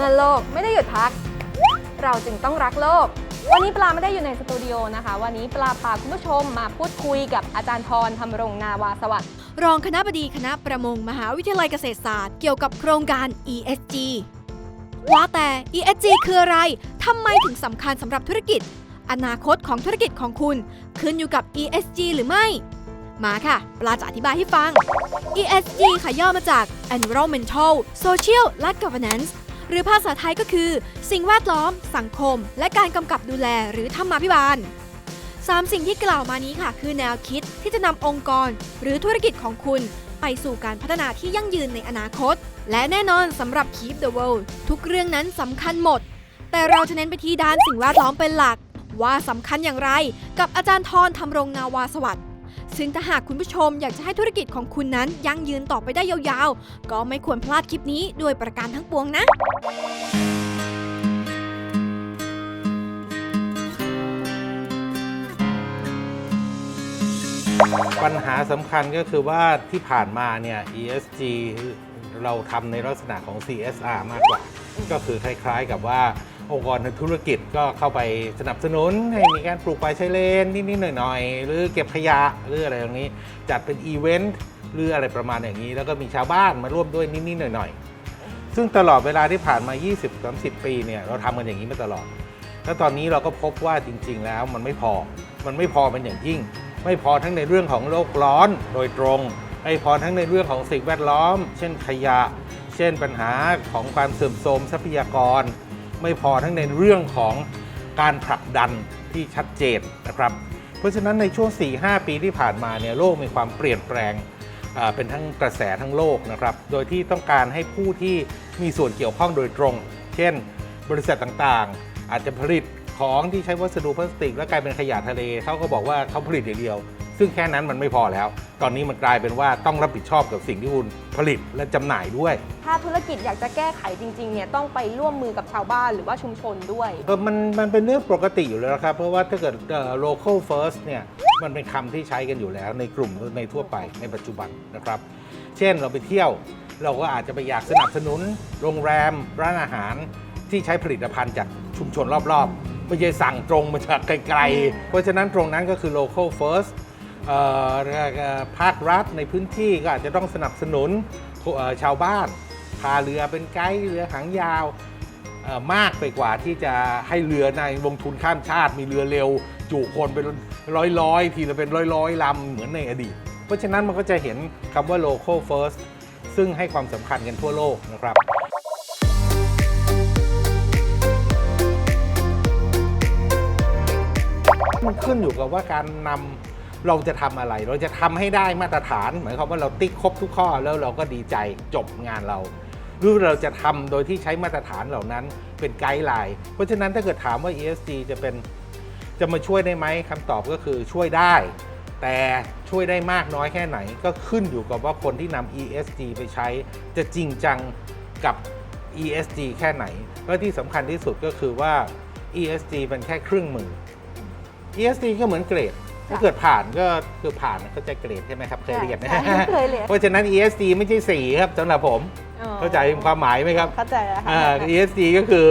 มื่อโลกไม่ได้หยุดพัก เราจึงต้องรักโลก วันนี้ปลาไม่ได้อยู่ในสตูดิโอนะคะ วันนี้ปลาพาคุณผู้ชมมาพูดคุยกับอาจารย์ทรธรรมรงนาวาสวัสดิ์รองคณะบดีคณะประมงมหาวิทยาลัยเกษตรศาสตร์เกี่ยวกับโครงการ ESG ว่าแต่ ESG คืออะไร ทำไมถึงสำคัญสำหรับธุรกิจ อนาคตของธุรกิจของคุณ ขึ้นอยู่กับ ESG หรือไม่ มาค่ะ ปลาจะอธิบายให้ฟัง ESG ค่ะย่อมาจาก Environmental Social และ Governance หรือภาษาไทยก็คือ สิ่งแวดล้อม สังคม และการกำกับดูแลหรือธรรมาภิบาลสามสิ่งที่กล่าวมานี้ค่ะ คือแนวคิดที่จะนำองค์กร หรือธุรกิจของคุณ ไปสู่การพัฒนาที่ยั่งยืนในอนาคต และแน่นอนสำหรับ Keep the World ทุกเรื่องนั้นสำคัญหมด แต่เราจะเน้นไปที่ด้านสิ่งแวดล้อมเป็นหลัก ว่าสำคัญอย่างไร กับอาจารย์ทรธรรมรงนาวาสวัสดิ์ ซึ่งถ้าหากคุณผู้ชมอยากจะให้ธุรกิจของคุณนั้นยั่งยืนต่อไปได้ยาวๆ ก็ไม่ควรพลาดคลิปนี้ด้วยประการทั้งปวงนะปัญหาสำคัญก็คือว่าที่ผ่านมาเนี่ย ESG เราทำในลักษณะของ CSR มากกว่า ก็คือคล้ายๆกับว่า องค์กรทางธุรกิจก็เข้าไปสนับสนุน ให้มีการปลูกป่าชายเลนนิดๆหน่อยๆ หรือเก็บขยะหรืออะไรตรงนี้ จัดเป็นอีเวนต์หรืออะไรประมาณอย่างนี้ แล้วก็มีชาวบ้านมาร่วมด้วยนิดๆหน่อยๆ ซึ่งตลอดเวลาที่ผ่านมา 20-30 ปีเนี่ยเราทำกันอย่างนี้มาตลอด แล้วตอนนี้เราก็พบว่าจริง ๆ แล้วมันไม่พอ มันไม่พอเป็นอย่างยิ่ง ไม่พอทั้งในเรื่องของโลกร้อนโดยตรงไม่พอทั้งในเรื่องของสิ่งแวดล้อม เช่นขยะ เช่นปัญหาของความเสื่อมโทรมทรัพยากร ไม่พอทั้งในเรื่องของการผลักดันที่ชัดเจนนะครับ เพราะฉะนั้นในช่วง 4-5 ปีที่ผ่านมาเนี่ยโลกมีความเปลี่ยนแปลงเป็นทั้งกระแสทั้งโลกนะครับ โดยที่ต้องการให้ผู้ที่มีส่วนเกี่ยวข้องโดยตรง เช่น บริษัทต่างๆ อาจจะผลิตของที่ใช้วัสดุพลาสติก แล้วกลายเป็นขยะทะเลเขาก็บอกว่าเขาผลิตอย่างเดียว ซึ่งแค่นั้นมันไม่พอแล้ว ตอนนี้มันกลายเป็นว่าต้องรับผิดชอบกับสิ่งที่คุณผลิตและจำหน่ายด้วย ถ้าธุรกิจอยากจะแก้ไขจริงๆเนี่ยต้องไปร่วมมือกับชาวบ้านหรือว่าชุมชนด้วย เออมันมันเป็นเรื่องปกติอยู่แล้วครับ เพราะว่าถ้าเกิดเอ่อ local first เนี่ยมันเป็นคำที่ใช้กันอยู่แล้วในกลุ่มในทั่วไปในปัจจุบันนะครับ เช่นเราไปเที่ยว เราก็อาจจะไปอยากสนับสนุน โรงแรม ร้านอาหารที่ใช้ผลิตภัณฑ์จากชุมชนรอบๆ ไม่ใช่สั่งตรงมาจากไกลๆ เพราะฉะนั้นตรงนั้นก็คือ local first เอ่อเอ่อ ภาครัฐในพื้นที่ก็อาจจะต้องสนับสนุนชาวบ้าน พาเรือเป็นไกด์เรือหางยาวมากไปกว่าที่จะให้เรือในลงทุนข้ามชาติ มีเรือเร็ว จุคนเป็นร้อยร้อยๆทีละเป็นร้อยร้อยๆลำเหมือนในอดีต เพราะฉะนั้นมันก็จะเห็นคำว่า local first ซึ่งให้ความสำคัญกันทั่วโลกนะครับมันขึ้นอยู่กับว่าการนำ เราจะทำอะไร เราจะทำให้ได้มาตรฐาน หมายความว่าเราติ๊กครบทุกข้อแล้วเราก็ดีใจจบงานเรา หรือเราจะทำโดยที่ใช้มาตรฐานเหล่านั้นเป็นไกด์ไลน์ เพราะฉะนั้นถ้าเกิดถามว่า ESG จะเป็นจะมาช่วยได้ไหมคำตอบก็คือช่วยได้ แต่ช่วยได้มากน้อยแค่ไหน ก็ขึ้นอยู่กับว่าคนที่นำ ESG ไปใช้ จะจริงจังกับ ESG แค่ไหน และที่สำคัญที่สุดก็คือว่า ESG เป็นแค่เครื่องมือ ESG ก็เหมือนเกรด ถ้าเกิดผ่านก็คือผ่านก็จะเกรดใช่ไหมครับเคยเรียนนะใช่เคยเรียนเพราะฉะนั้น ESG ไม่ใช่สีครับสำหรับผมอ๋อเข้าใจความหมายไหมครับ เข้าใจแล้วค่ะอ่า ESG ก็คือ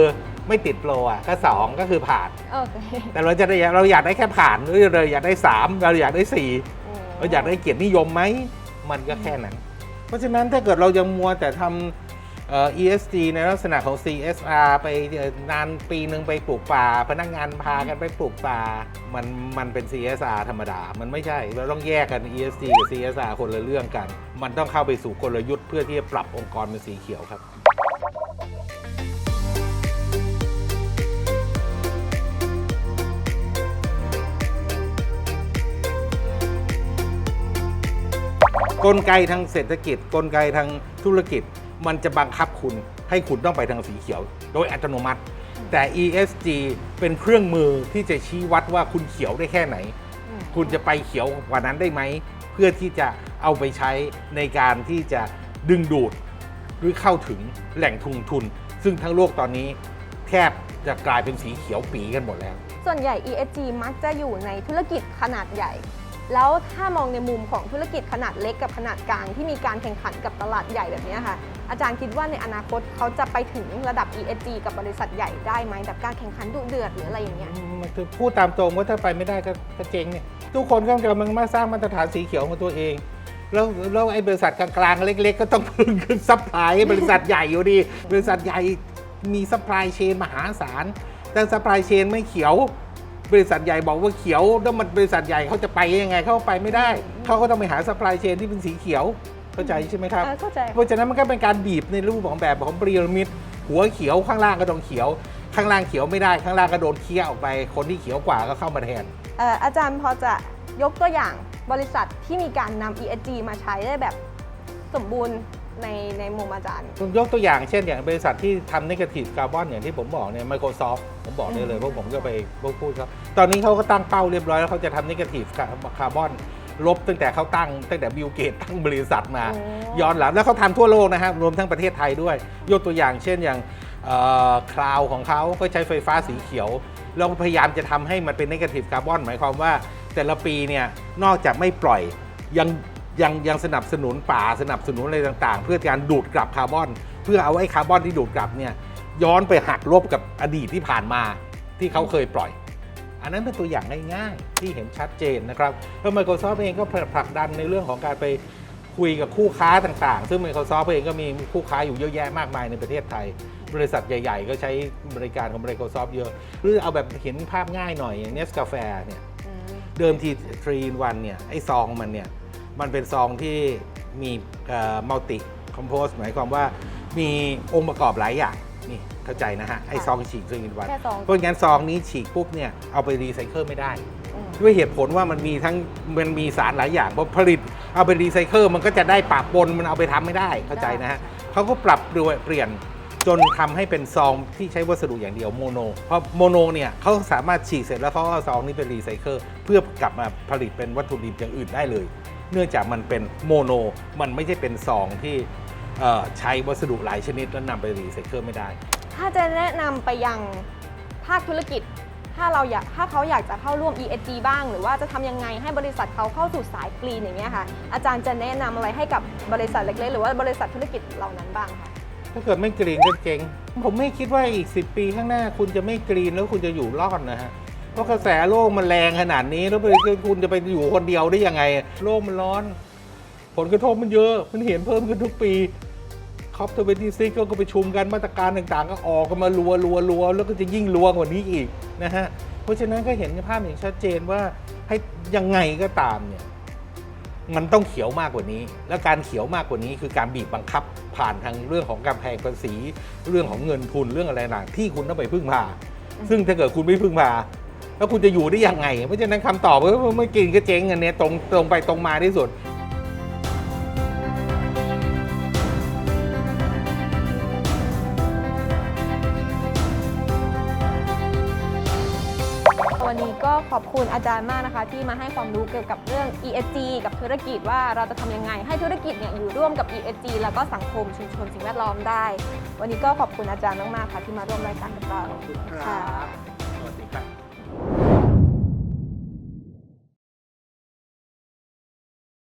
ไม่ติดโปรอะก็2ก็คือผ่านโอเคแต่เราจะได้เราอยากได้แค่ผ่านหรือเราอยากได้3เราอยากได้4เราอยากได้เกียรตินิยมไหมมันก็แค่นั้น เพราะฉะนั้นถ้าเกิดเรายังมัวแต่ทำเอ่อ ESG ในลักษณะของ CSR ไปนานปีหนึ่งไปปลูกป่า พนักงานพากันไปปลูกป่า มันมันเป็น CSR ธรรมดา มันไม่ใช่ เราต้องแยกกัน ESG กับ CSR คนละเรื่องกัน มันต้องเข้าไปสู่กลยุทธ์เพื่อที่จะปรับองค์กรเป็นสีเขียวครับกลไกทางเศรษฐกิจ กลไกทางธุรกิจ มันจะบังคับคุณให้คุณต้องไปทางสีเขียว โดยอัตโนมัติ แต่ ESG เป็นเครื่องมือที่จะชี้วัดว่าคุณเขียวได้แค่ไหน คุณจะไปเขียวกว่านั้นได้ไหม เพื่อที่จะเอาไปใช้ในการที่จะดึงดูดหรือเข้าถึงแหล่งทุนทุน ซึ่งทั้งโลกตอนนี้แทบจะกลายเป็นสีเขียวปีกันหมดแล้ว ส่วนใหญ่ ESG มักจะอยู่ในธุรกิจขนาดใหญ่ แล้วถ้ามองในมุมของธุรกิจขนาดเล็กกับขนาดกลางที่มีการแข่งขันกับตลาดใหญ่แบบนี้ค่ะ อาจารย์คิดว่าในอนาคตเขาจะไปถึงระดับ ESG กับบริษัทใหญ่ได้ไหมแบบการแข่งขันดุเดือดหรืออะไรอย่างเงี้ยมันคือพูดตามตรงว่าถ้าไปไม่ได้ก็ก็เจ๊งเนี่ยทุกคนก็กำลังมาสร้างมาตรฐานสีเขียวของตัวเอง แล้วแล้วไอ้บริษัทกลางๆเล็ก ๆ ก็ต้องพึ่งขึ้นซัพพลายบริษัทใหญ่อยู่ดี บริษัทใหญ่มีซัพพลายเชนมหาศาลแต่ซัพพลายเชนไม่เขียว บริษัทใหญ่บอกว่าเขียวแล้วมันบริษัทใหญ่เขาจะไปยังไงเขาไปไม่ได้เขาก็ต้องไปหาซัพพลายเชนที่เป็นสีเขียว เข้าใจใช่ไหมครับเออเข้าใจเพราะฉะนั้นมันก็เป็นการบีบในรูปของแบบของพีระมิดหัวเขียวข้างล่างก็ต้องเขียว ข้างล่างเขียวไม่ได้ข้างล่างก็โดนเคี้ยออกไป คนที่เขียวกว่าก็เข้ามาแทน เอ่ออาจารย์พอจะยกตัวอย่างบริษัทที่มีการนำ ESG มาใช้ได้แบบสมบูรณ์ในในมุมอาจารย์ ยกตัวอย่างเช่นอย่างบริษัทที่ทำนกาทีฟคาร์บอนอย่างที่ผมบอกเนี่ย Microsoft ผมบอกได้เลยเพราะผมก็ไปพูดเขาตอนนี้เขาก็ตั้งเป้าเรียบร้อยแล้วเขาจะทำนกาทีฟคาร์บอน ลบตั้งแต่เขาตั้งตั้งแต่บิลเกตตั้งบริษัทมา โอ้ ย้อนหลังแล้วเขาทำทั่วโลกนะครับรวมทั้งประเทศไทยด้วย ยกตัวอย่างเช่นอย่างคลาวของเขาก็ใช้ไฟฟ้าสีเขียวแล้วพยายามจะทำให้มันเป็นนกาทีฟคาร์บอนหมายความว่าแต่ละปีเนี่ยนอกจากไม่ปล่อยยังยังยังสนับสนุนป่าสนับสนุนอะไรต่างๆ เพื่อการดูดกลับคาร์บอน เพื่อเอาไอ้คาร์บอนที่ดูดกลับเนี่ยย้อนไปหักลบกับอดีตที่ผ่านมาที่เขาเคยปล่อย อันนั้นเป็นตัวอย่างง่ายๆที่เห็นชัดเจนนะครับแล้ว Microsoft เองก็ผลักดันในเรื่องของการไปคุยกับคู่ค้าต่างๆ ซึ่ง Microsoft เองก็มีคู่ค้าอยู่เยอะแยะมากมายในประเทศไทย บริษัทใหญ่ ๆ ก็ใช้บริการของ Microsoft เยอะ หรือเอาแบบเห็นภาพง่ายหน่อยอย่าง Nescafe เนี่ยเดิมที3 in 1เนี่ยไอซองมันเนี่ยมันเป็นซองที่มีมัลติคอมโพสหมายความว่ามีองค์ประกอบหลายอย่าง นี่เข้าใจนะฮะไอ้ซองฉีก3 in 1แค่ซอง เพราะงั้นซองนี้ฉีกปุ๊บเนี่ยเอาไปรีไซเคิลไม่ได้ อืมด้วยเหตุผลว่ามันมีทั้งมันมีสารหลายอย่างพอผลิตเอาไปรีไซเคิลมันก็จะได้ปะปนมันเอาไปทำไม่ได้เข้าใจนะฮะเขาก็ปรับเปลี่ยนจนทำให้เป็นซองที่ใช้วัสดุอย่างเดียวโมโนเพราะโมโนเนี่ยเขาสามารถฉีกเสร็จแล้วเขาก็เอาซองนี้ไปรีไซเคิลเพื่อกลับมาผลิตเป็นวัตถุดิบอย่างอื่นได้เลย เนื่องจากมันเป็นโมโนมันไม่ใช่เป็นซองที่เอ่อ ใช้วัสดุหลายชนิดแล้วนำไปรีไซเคิลไม่ได้ ถ้าจะแนะนำไปยังภาคธุรกิจ ถ้าเราอยากถ้าเขาอยากจะเข้าร่วม ESG บ้าง หรือว่าจะทำยังไงให้บริษัทเขาเข้าสู่สายกรีนอย่างเงี้ยค่ะ อาจารย์จะแนะนำอะไรให้กับบริษัทเล็กๆ หรือว่าบริษัทธุรกิจเหล่านั้นบ้างคะถ้าเกิดไม่กรีนก็เจ๊งผมไม่คิดว่าอีก 10 ปีข้างหน้าคุณจะไม่กรีนแล้วคุณจะอยู่รอดนะฮะเพราะกระแสโลกมันแรงขนาดนี้แล้วไปคุณจะไปอยู่คนเดียวได้ยังไง โลกมันร้อน ผลกระทบมันเยอะ มันเห็นเพิ่มขึ้นทุกปีค อปทเวนตี้ซิกก็ประชุมกันมาตรการต่างๆ ก็ออกกันมารัวรัวรัวแล้วก็จะยิ่งรัวกว่านี้อีกนะฮะ เพราะฉะนั้นก็เห็นภาพอย่างชัดเจนว่าให้ยังไงก็ตามเนี่ยมันต้องเขียวมากกว่านี้ และการเขียวมากกว่านี้คือการบีบบังคับผ่านทางเรื่องของการแพงภาษี เรื่องของเงินทุนเรื่องอะไรต่างที่คุณต้องไปพึ่งพา ซึ่งถ้าเกิดคุณไม่พึ่งพาแล้วคุณจะอยู่ได้ยังไง เพราะฉะนั้นคำตอบก็คือไม่กินก็เจ๊งอันเนี้ยตรงตรงไปตรงมาที่สุด ขอบคุณอาจารย์มากนะคะ ที่มาให้ความรู้เกี่ยวกับเรื่อง ESG กับธุรกิจว่าเราจะทำยังไง ให้ธุรกิจเนี่ยอยู่ร่วมกับ ESG แล้วก็สังคมชุมชนสิ่งแวดล้อมได้ วันนี้ก็ขอบคุณอาจารย์มากๆค่ะที่มาร่วมรายการกับเราขอบคุณครับค่ะ